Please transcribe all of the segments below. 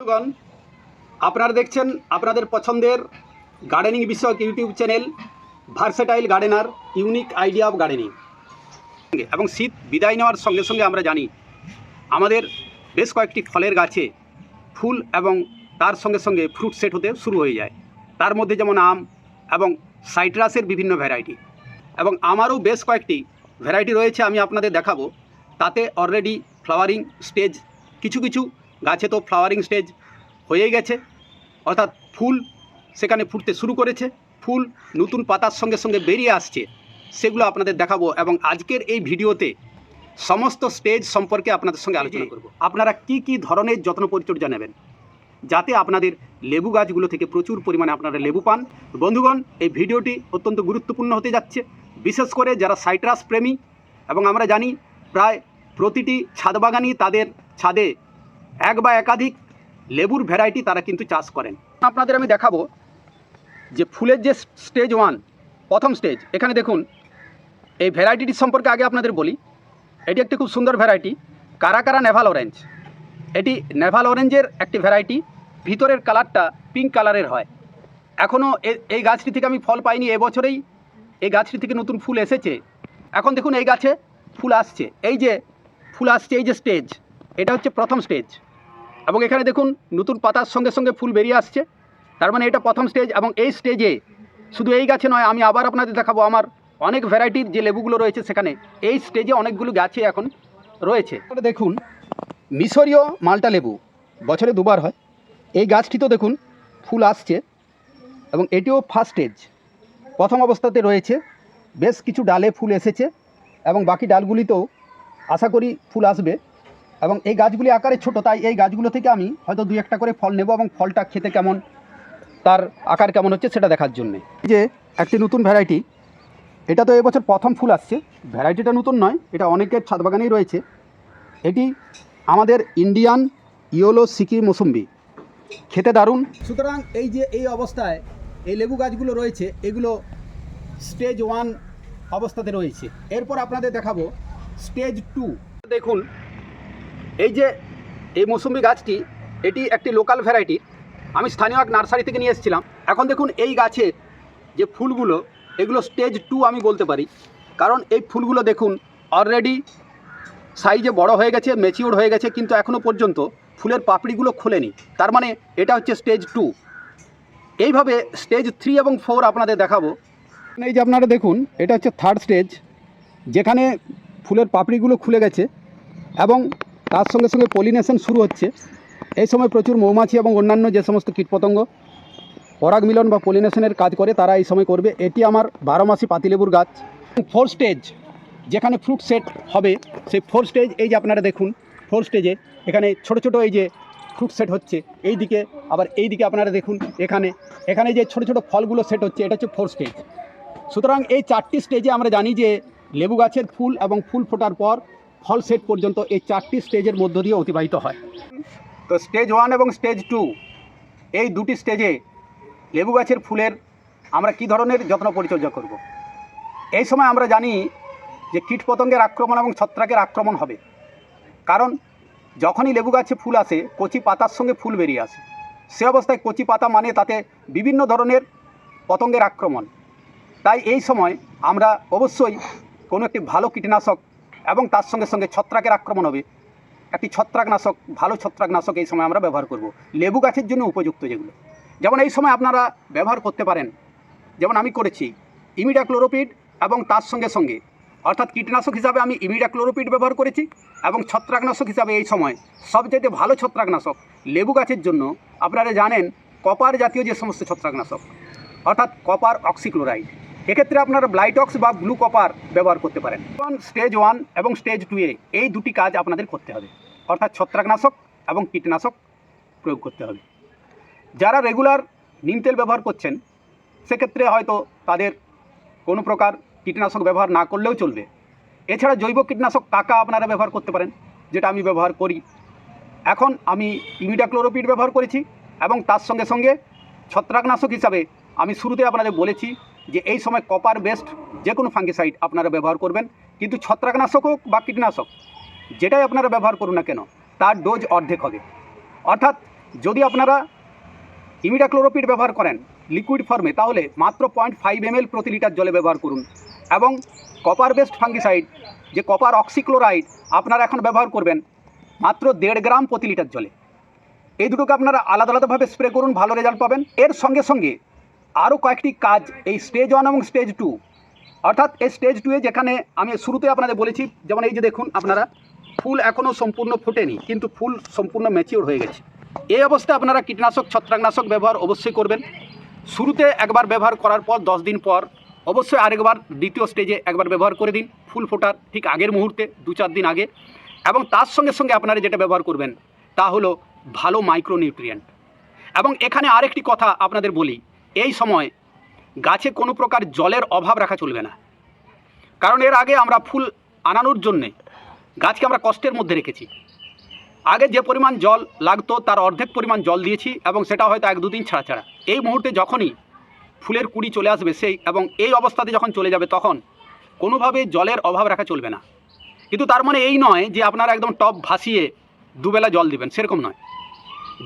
বন্ধুগণ, আপনারা দেখছেন আপনাদের পছন্দের গার্ডেনিং বিষয়ক YouTube channel versatile gardener unique idea of gardening এবং শীত বিদায় নেওয়ার সঙ্গে সঙ্গে আমরা জানি, আমাদের বেশ কয়েকটি ফলের গাছে ফুল এবং তার সঙ্গে সঙ্গে ফ্রুট সেট হতে শুরু হয়ে যায়। তার মধ্যে যেমন আম এবং সাইট্রাসের বিভিন্ন ভ্যারাইটি এবং আমারও বেশ কয়েকটি ভ্যারাইটি রয়েছে, আমি আপনাদের দেখাবো। তাতে অলরেডি ফ্লাওয়ারিং স্টেজ কিছু কিছু গাছে তো ফ্লাওয়ারিং স্টেজ হয়ে গেছে। অর্থাৎ ফুল সেখানে ফুটতে শুরু করেছে। ফুল নতুন পাতার সঙ্গে সঙ্গে বেরিয়ে আসছে। সেগুলো আপনাদের দেখাবো এবং আজকের এই ভিডিওতে সমস্ত স্টেজ সম্পর্কে আপনাদের সঙ্গে আলোচনা করব। আপনারা কি কি ধরনের যত্ন পরিচর্যা নেবেন? যাতে আপনাদের লেবু গাছগুলো থেকে প্রচুর পরিমাণে আপনারা লেবু পান। বন্ধুগণ, এই ভিডিওটি অত্যন্ত গুরুত্বপূর্ণ হতে যাচ্ছে। বিশেষ করে যারা সাইট্রাস প্রেমী এবং আমরা জানি প্রায় প্রতিটি ছাদ বাগানই তাদের ছাদে এক বা একাধিক লেবুর ভ্যারাইটি তারা কিন্তু চাষ করেন। আপনাদের আমি দেখাবো যে ফুলের যে স্টেজ ওয়ান প্রথম স্টেজ এখানে দেখুন, এই ভ্যারাইটিটি সম্পর্কে আগে আপনাদের বলি। এটি একটি খুব সুন্দর ভ্যারাইটি কারা কারা নেভাল অরেঞ্জ এটি নেভাল অরেঞ্জের একটি ভ্যারাইটি ভিতরের কালারটা পিঙ্ক কালারের হয়। এখনও এই গাছটি থেকে আমি ফল পাইনি, এবছরেই এই গাছটি থেকে নতুন ফুল এসেছে। এখন দেখুন এই গাছে ফুল আসছে। এই যে ফুল আসছে, এই যে স্টেজ এটা হচ্ছে প্রথম স্টেজ এবং এখানে দেখুন নতুন পাতার সঙ্গে সঙ্গে ফুল বেরিয়ে আসছে। তার মানে এটা প্রথম স্টেজ এবং এই স্টেজে শুধু এই গাছে নয়, আমি আবার আপনাদের দেখাবো আমার অনেক ভ্যারাইটির যে লেবুগুলো রয়েছে সেখানে। এই স্টেজে অনেকগুলো গাছে এখন রয়েছে। দেখুন, মিশরীয় মালটা লেবু, বছরে দুবার হয়। এই গাছটি তো দেখুন ফুল আসছে এবং এটিও ফার্স্ট স্টেজ প্রথম অবস্থাতে রয়েছে, বেশ কিছু ডালে ফুল এসেছে এবং বাকি ডালগুলিতেও আশা করি ফুল আসবে। এবং এই গাছগুলি আকারে ছোট, তাই এই গাছগুলো থেকে আমি হয়তো দুই একটা করে ফল নেব এবং ফলটা খেতে কেমন, তার আকার কেমন হচ্ছে সেটা দেখার জন্যে। যে একটি নতুন ভ্যারাইটি, এটা তো এবছর প্রথম ফুল আসছে। ভ্যারাইটিটা নতুন নয়, এটা অনেকের ছাদ বাগানেই রয়েছে। এটি আমাদের ইন্ডিয়ান ইয়োলো সিকি মৌসুম্বি। খেতে দারুণ। সুতরাং এই যে এই অবস্থায় এই লেবু গাছগুলো রয়েছে, এগুলো স্টেজ ওয়ান অবস্থাতে রয়েছে। এরপর আপনাদের দেখাবো স্টেজ টু। দেখুন এই যে, এই মৌসুমি গাছটি, এটি একটি লোকাল ভ্যারাইটি আমি স্থানীয় এক নার্সারি থেকে নিয়ে এসেছিলাম। এখন দেখুন এই গাছের যে ফুলগুলো, এগুলো স্টেজ টু আমি বলতে পারি। কারণ এই ফুলগুলো দেখুন অলরেডি সাইজে বড় হয়ে গেছে ম্যাচিওর হয়ে গেছে, কিন্তু এখনও পর্যন্ত ফুলের পাপড়িগুলো খোলেনি। তার মানে এটা হচ্ছে স্টেজ টু এইভাবে স্টেজ থ্রি এবং ফোর আপনাদের দেখাবো। এই যে আপনারা দেখুন, এটা হচ্ছে থার্ড স্টেজ যেখানে ফুলের পাপড়িগুলো খুলে গেছে এবং তার সঙ্গে সঙ্গে পলিনেশন শুরু হচ্ছে। এই সময় প্রচুর মৌমাছি এবং অন্যান্য যে সমস্ত কীটপতঙ্গ, পরাগ মিলন বা পলিনেশনের কাজ করে, তারা এই সময় করবে। এটি আমার বারো মাসি পাতিলেবুর গাছ। ফোর স্টেজ যেখানে ফ্রুট সেট হবে, সেই ফোর স্টেজ এই যে আপনারা দেখুন ফোর স্টেজে এখানে ছোট ছোট এই যে ফ্রুট সেট হচ্ছে, এই দিকে আবার এই দিকে আপনারা দেখুন, এখানে। এখানে যে ছোট ছোট ফলগুলো সেট হচ্ছে, এটা হচ্ছে ফোর স্টেজ সুতরাং এই চারটি স্টেজে আমরা জানি যে লেবু গাছের ফুল এবং ফুল ফোটার পর ফল সেট পর্যন্ত এই চারটি স্টেজের মধ্য দিয়ে অতিবাহিত হয়। তো স্টেজ ওয়ান এবং স্টেজ টু, এই দুটি স্টেজে লেবু গাছের ফুলের আমরা কি ধরনের যত্ন পরিচর্যা করব। এই সময় আমরা জানি যে কীটপতঙ্গের আক্রমণ এবং ছত্রাকের আক্রমণ হবে। কারণ যখনই লেবু গাছে ফুল আসে, কচি পাতার সঙ্গে ফুল বেরিয়ে আসে। সে অবস্থায় কচি পাতা মানে তাতে বিভিন্ন ধরনের পতঙ্গের আক্রমণ। তাই এই সময় আমরা অবশ্যই কোনো একটি ভালো কীটনাশক এবং তার সঙ্গে সঙ্গে ছত্রাকের আক্রমণ হবে। একটি ছত্রাকনাশক, ভালো ছত্রাকনাশক এই সময় আমরা ব্যবহার করব। লেবু গাছের জন্য উপযুক্ত যেগুলো। যেমন এই সময় আপনারা ব্যবহার করতে পারেন। যেমন আমি করেছি ইমিডাক্লোরোপিড এবং তার সঙ্গে সঙ্গে। অর্থাৎ কীটনাশক হিসাবে আমি ইমিডাক্লোরোপিড ব্যবহার করেছি এবং ছত্রাকনাশক হিসাবে এই সময় সবচেয়ে ভালো ছত্রাকনাশক লেবু গাছের জন্য আপনারা জানেন, কপার জাতীয় যে সমস্ত ছত্রাকনাশক, অর্থাৎ কপার অক্সিক্লোরাইড। এক্ষেত্রে আপনারা ব্লাইটক্স বা ব্লু কপার ব্যবহার করতে পারেন। স্টেজ ওয়ান এবং স্টেজ টু এ এই দুটি কাজ আপনাদের করতে হবে। অর্থাৎ ছত্রাকনাশক এবং কীটনাশক প্রয়োগ করতে হবে। যারা রেগুলার নিম তেল ব্যবহার করছেন, সেক্ষেত্রে হয়তো তাদের কোনো প্রকার কীটনাশক ব্যবহার না করলেও চলবে। এছাড়া জৈব কীটনাশক টাকা আপনারা ব্যবহার করতে পারেন, যেটা আমি ব্যবহার করি। এখন আমি ইমিডাক্লোরোপিড ব্যবহার করেছি এবং তার সঙ্গে সঙ্গে ছত্রাকনাশক হিসাবে আমি শুরুতে আপনাদের বলেছি যে এই সময় কপার বেস্ট যে কোনো ফাঙ্গিসাইড আপনারা ব্যবহার করবেন, কিন্তু ছত্রাকনাশক হোক বা কীটনাশক, যেটাই আপনারা ব্যবহার করুন না কেন, তার ডোজ অর্ধেক হবে। অর্থাৎ যদি আপনারা ইমিডাক্লোরোপিড ব্যবহার করেন লিকুইড ফর্মে তাহলে মাত্র পয়েন্ট ফাইভ এম প্রতি লিটার জলে ব্যবহার করুন। এবং কপার বেস্ট ফাঙ্গিসাইড যে কপার অক্সিক্লোরাইড আপনারা এখন ব্যবহার করবেন, মাত্র দেড় গ্রাম প্রতি লিটার জলে। এই দুটোকে আপনারা আলাদা আলাদাভাবে স্প্রে করুন, ভালো রেজাল্ট পাবেন। এর সঙ্গে সঙ্গে আরও কয়েকটি কাজ এই স্টেজ ওয়ান এবং স্টেজ টু অর্থাৎ এই স্টেজ টুয়ে যেখানে আমি শুরুতে আপনাদের বলেছি, যেমন এই যে দেখুন আপনারা, ফুল এখনও সম্পূর্ণ ফোটেনি, কিন্তু ফুল সম্পূর্ণ ম্যাচিওর হয়ে গেছে। এই অবস্থায় আপনারা কীটনাশক, ছত্রাকনাশক ব্যবহার অবশ্যই করবেন। শুরুতে একবার ব্যবহার করার পর দশ দিন পর অবশ্যই আরেকবার দ্বিতীয় স্টেজে একবার ব্যবহার করে দিন, ফুল ফোটার ঠিক আগের মুহূর্তে, দু চার দিন আগে। এবং তার সঙ্গে সঙ্গে আপনারা যেটা ব্যবহার করবেন, তা হলো ভালো মাইক্রোনিউট্রিয়েন্ট এবং এখানে আরেকটি কথা আপনাদের বলি এই সময় গাছে কোনো প্রকার জলের অভাব রাখা চলবে না। কারণ এর আগে আমরা ফুল আনানোর জন্যে গাছকে আমরা কষ্টের মধ্যে রেখেছি। আগে যে পরিমাণ জল লাগতো তার অর্ধেক পরিমাণ জল দিয়েছি এবং সেটা হয়তো এক দুদিন ছাড়া ছাড়া। এই মুহূর্তে যখনই ফুলের কুড়ি চলে আসবে সেই এবং এই অবস্থাতে যখন চলে যাবে তখন কোনোভাবে জলের অভাব রাখা চলবে না। কিন্তু তার মানে এই নয় যে আপনারা একদম টব ভাসিয়ে দুবেলা জল দিবেন, সেরকম নয়।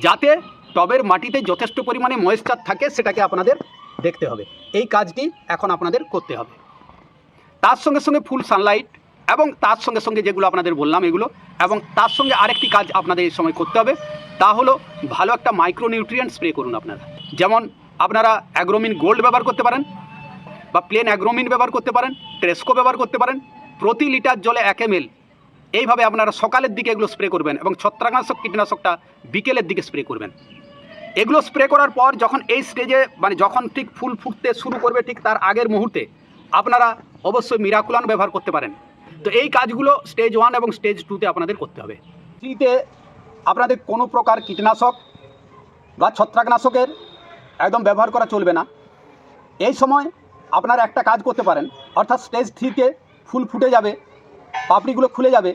যাতে টবের মাটিতে যথেষ্ট পরিমাণে ময়েশ্চার থাকে, সেটাকে আপনাদের দেখতে হবে। এই কাজটি এখন আপনাদের করতে হবে। তার সঙ্গে সঙ্গে ফুল সানলাইট এবং তার সঙ্গে সঙ্গে যেগুলো আপনাদের বললাম এগুলো, এবং তার সঙ্গে আরেকটি কাজ আপনাদের এই সময় করতে হবে, তা হলো ভালো একটা মাইক্রোনিউট্রিয়েন্ট স্প্রে করুন আপনারা। যেমন আপনারা অ্যাগ্রোমিন গোল্ড ব্যবহার করতে পারেন, বা প্লেন অ্যাগ্রোমিন ব্যবহার করতে পারেন ট্রেস্কো ব্যবহার করতে পারেন, প্রতি লিটার জলে এক এম এইভাবে আপনারা সকালের দিকে এগুলো স্প্রে করবেন এবং ছত্রাকনাশক কীটনাশকটা বিকেলের দিকে স্প্রে করবেন। এগুলো স্প্রে করার পর যখন এই স্টেজে মানে যখন ঠিক ফুল ফুটতে শুরু করবে ঠিক তার আগের মুহূর্তে, আপনারা অবশ্যই মিরাকুলান ব্যবহার করতে পারেন। তো এই কাজগুলো স্টেজ ওয়ান এবং স্টেজ টুতে আপনাদের করতে হবে। থ্রিতে আপনাদের কোনো প্রকার কীটনাশক বা ছত্রাকনাশকের একদম ব্যবহার করা চলবে না। এই সময় আপনারা একটা কাজ করতে পারেন, অর্থাৎ স্টেজ থ্রিতে ফুল ফুটে যাবে, পাপড়িগুলো খুলে যাবে,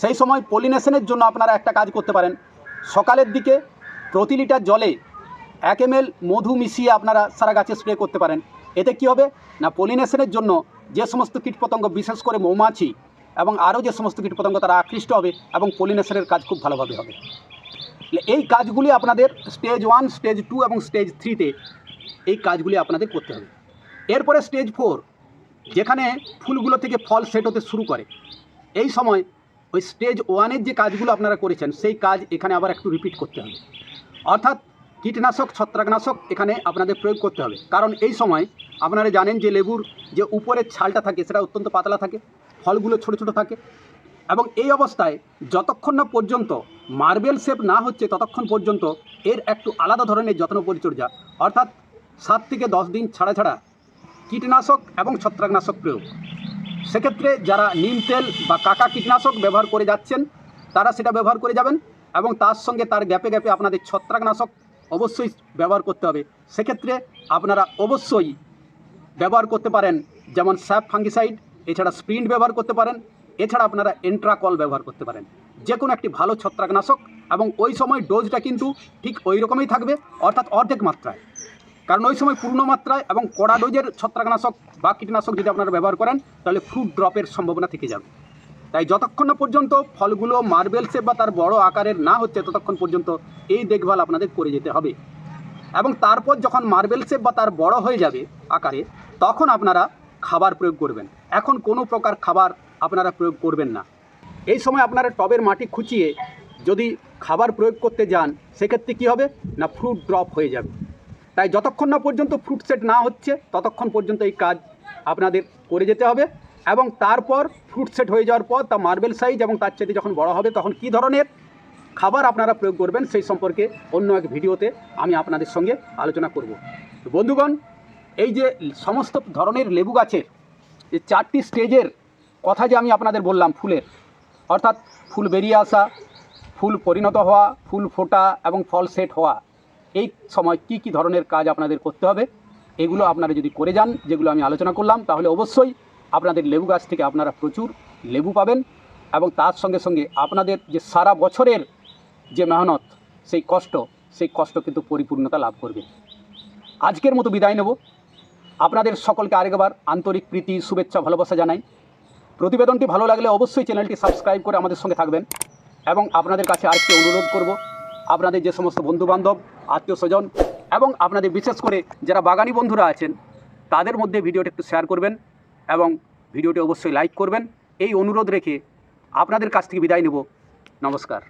সেই সময় পলিনেশনের জন্য আপনারা একটা কাজ করতে পারেন। সকালের দিকে প্রতি লিটার জলে এক এম মধু মিশিয়ে আপনারা সারা গাছে স্প্রে করতে পারেন। এতে কি হবে? না পলিনেশনের জন্য যে সমস্ত কীটপতঙ্গ, বিশেষ করে মৌমাছি এবং আরও যে সমস্ত কীটপতঙ্গ, তারা আকৃষ্ট হবে এবং পলিনেশনের কাজ খুব ভালোভাবে হবে। এই কাজগুলি আপনাদের স্টেজ ওয়ান স্টেজ টু এবং স্টেজ থ্রিতে এই কাজগুলি আপনাদের করতে হবে। এরপরে স্টেজ ফোর যেখানে ফুলগুলো থেকে ফল সেট হতে শুরু করে। এই সময় ওই স্টেজ ওয়ানের যে কাজগুলো আপনারা করেছেন, সেই কাজ এখানে আবার একটু রিপিট করতে হবে। অর্থাৎ কীটনাশক, ছত্রাকনাশক এখানে আপনাদের প্রয়োগ করতে হবে। কারণ এই সময় আপনারা জানেন যে লেবুর যে উপরের ছালটা থাকে, সেটা অত্যন্ত পাতলা থাকে, ফলগুলো ছোট ছোট থাকে এবং এই অবস্থায় যতক্ষণ না পর্যন্ত মার্বেল শেপ না হচ্ছে, ততক্ষণ পর্যন্ত এর একটু আলাদা ধরনের যত্ন পরিচর্যা, অর্থাৎ সাত থেকে দশ দিন ছাড়া ছাড়া কীটনাশক এবং ছত্রাকনাশক প্রয়োগ। সেক্ষেত্রে যারা নিম তেল বা কাকা কীটনাশক ব্যবহার করে যাচ্ছেন, তারা সেটা ব্যবহার করে যাবেন। এবং তার সঙ্গে তার গ্যাপে গ্যাপে আপনাদের ছত্রাকনাশক অবশ্যই ব্যবহার করতে হবে। সেক্ষেত্রে আপনারা অবশ্যই ব্যবহার করতে পারেন যেমন স্যাপ ফাঙ্গিসাইড, এছাড়া স্প্রিন্ট ব্যবহার করতে পারেন, এছাড়া আপনারা এন্ট্রাকল ব্যবহার করতে পারেন। যে কোনো একটি ভালো ছত্রাকনাশক এবং ওই সময় ডোজটা কিন্তু ঠিক ওই রকমই থাকবে, অর্থাৎ অর্ধেক মাত্রায়। কারণ ওই সময় পূর্ণ মাত্রায় এবং কড়া ডোজের ছত্রাকনাশক বা কীটনাশক যদি আপনারা ব্যবহার করেন, তাহলে ফ্রুট ড্রপের সম্ভাবনা থেকে যাবে। তাই যতক্ষণ না পর্যন্ত ফলগুলো মার্বেল শেপ বা তার বড় আকারের না হচ্ছে, ততক্ষণ পর্যন্ত এই দেখভাল আপনাদের করে যেতে হবে। এবং তারপর যখন মার্বেল শেপ বা তার বড় হয়ে যাবে আকারে, তখন আপনারা খাবার প্রয়োগ করবেন। এখন কোনো প্রকার খাবার আপনারা প্রয়োগ করবেন না। এই সময় আপনারা টবের মাটি খুঁচিয়ে যদি খাবার প্রয়োগ করতে যান, সেক্ষেত্রে কী হবে? না ফ্রুট ড্রপ হয়ে যাবে। তাই যতক্ষণ না পর্যন্ত ফ্রুট সেট না হচ্ছে, ততক্ষণ পর্যন্ত এই কাজ আপনাদের করে যেতে হবে। এবং তারপর ফ্রুট সেট হয়ে যাওয়ার পর তা মার্বেল সাইজ এবং তার চাইতে যখন বড় হবে তখন কী ধরনের খাবার আপনারা প্রয়োগ করবেন সেই সম্পর্কে অন্য এক ভিডিওতে আমি আপনাদের সঙ্গে আলোচনা করব। বন্ধুগণ, এই যে সমস্ত ধরনের লেবু গাছের যে চারটি স্টেজের কথা যে আমি আপনাদের বললাম ফুলের, অর্থাৎ ফুল বেরিয়ে আসা, ফুল পরিণত হওয়া, ফুল ফোটা এবং ফল সেট হওয়া, এই সময় কি কি ধরনের কাজ আপনাদের করতে হবে, এগুলো আপনারা যদি করে যান, যেগুলো আমি আলোচনা করলাম, তাহলে অবশ্যই আপনাদের লেবু গাছ থেকে আপনারা প্রচুর লেবু পাবেন এবং তার সঙ্গে সঙ্গে আপনাদের যে সারা বছরের যে মেহনত, সেই কষ্ট সেই কষ্ট কিন্তু পরিপূর্ণতা লাভ করবে। আজকের মতো বিদায় নেব। আপনাদের সকলকে আরেকবার আন্তরিক প্রীতি, শুভেচ্ছা, ভালোবাসা জানাই। প্রতিবেদনটি ভালো লাগলে অবশ্যই চ্যানেলটি সাবস্ক্রাইব করে আমাদের সঙ্গে থাকবেন এবং আপনাদের কাছে আরেকটি অনুরোধ করব, আপনাদের যে সমস্ত বন্ধুবান্ধব, আত্মীয় স্বজন এবং আপনাদের বিশেষ করে যারা বাগানি বন্ধুরা আছেন, তাদের মধ্যে ভিডিওটা একটু শেয়ার করবেন। এবং ভিডিওটি অবশ্যই লাইক করবেন। এই অনুরোধ রেখে আপনাদের কাছ থেকে বিদায় নেব। নমস্কার।